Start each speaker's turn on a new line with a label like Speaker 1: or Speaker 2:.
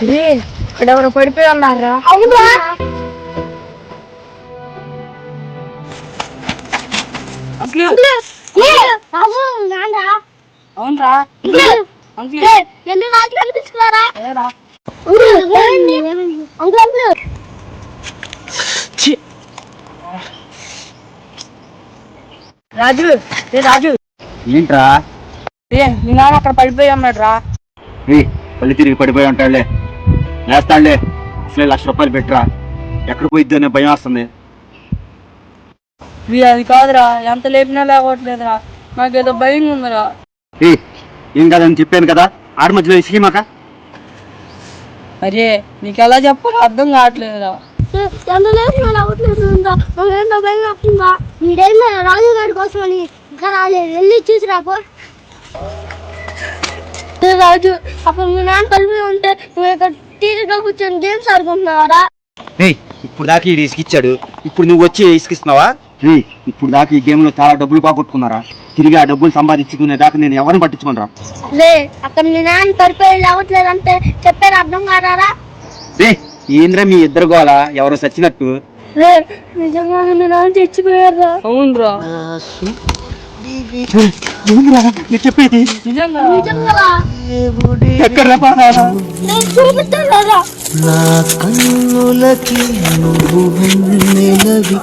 Speaker 1: ఇక్కడ ఎవరు పడిపోయి ఉన్నారా?
Speaker 2: అవునా?
Speaker 1: అవునరా. రాజు రే రాజు.
Speaker 3: ఏంట్రా?
Speaker 1: రే నాన్న అక్కడ పడిపోయి ఉన్నాడు రా
Speaker 3: రే పళ్ళు తిరిగి పడిపోయి ఉంటాడులే. లేస్తాడులే అసలే లక్ష రూపాయలు పెట్టరా. ఎక్కడ పోయిద్ది అనే భయం వస్తుంది.
Speaker 1: అది కాదురా ఎంత లేపినా లేకపోవట్లేదురా నాకేదో భయం ఉందిరా.
Speaker 3: ఏం కాదని చెప్పాను కదా ఆడ మధ్యలో ఇసుకమాక
Speaker 1: అరే నీకు ఎలా చెప్పాలో అర్థం కావట్లేదురా.
Speaker 2: ఎంత లేదు అవ్వట్లేదు ఏంటో భయం వస్తుందా? రాజు గారి కోసం అని ఇంకా రాలేదు. వెళ్ళి రాజు అప్పుడు మీ నాన్న కలిపి ఉంటే నువ్వు ఇక్కడ టీవీగా కూర్చొని గేమ్స్ ఆడుకుంటున్నావారా?
Speaker 3: ఇప్పుడు దాకా ఈ ఇసుకిచ్చాడు ఇప్పుడు నువ్వు వచ్చి ఇసుకిస్తున్నావా రే ఇప్పుడు దాకా ఈ గేమ్లో చాలా డబ్బులు పోగొట్టుకున్నారా? తిరిగి ఆ డబ్బులు సంపాదించుకునే దాకా నేను ఎవరిని పట్టించుకున్నారా
Speaker 2: లే అక్కడ మీ నాన్న అంటే చెప్పారు అర్థం కాదారా
Speaker 3: రే ఏంద్రా మీ ఇద్దరు గోల? ఎవరో చచ్చినట్టు.
Speaker 2: లే నిజంగా మీ నాన్న చచ్చిపోయారా
Speaker 1: అవునరా.
Speaker 3: నేను చెప్పేది ఎక్కడ
Speaker 4: నా కన్నులకి నువ్వు వెన్నెలవి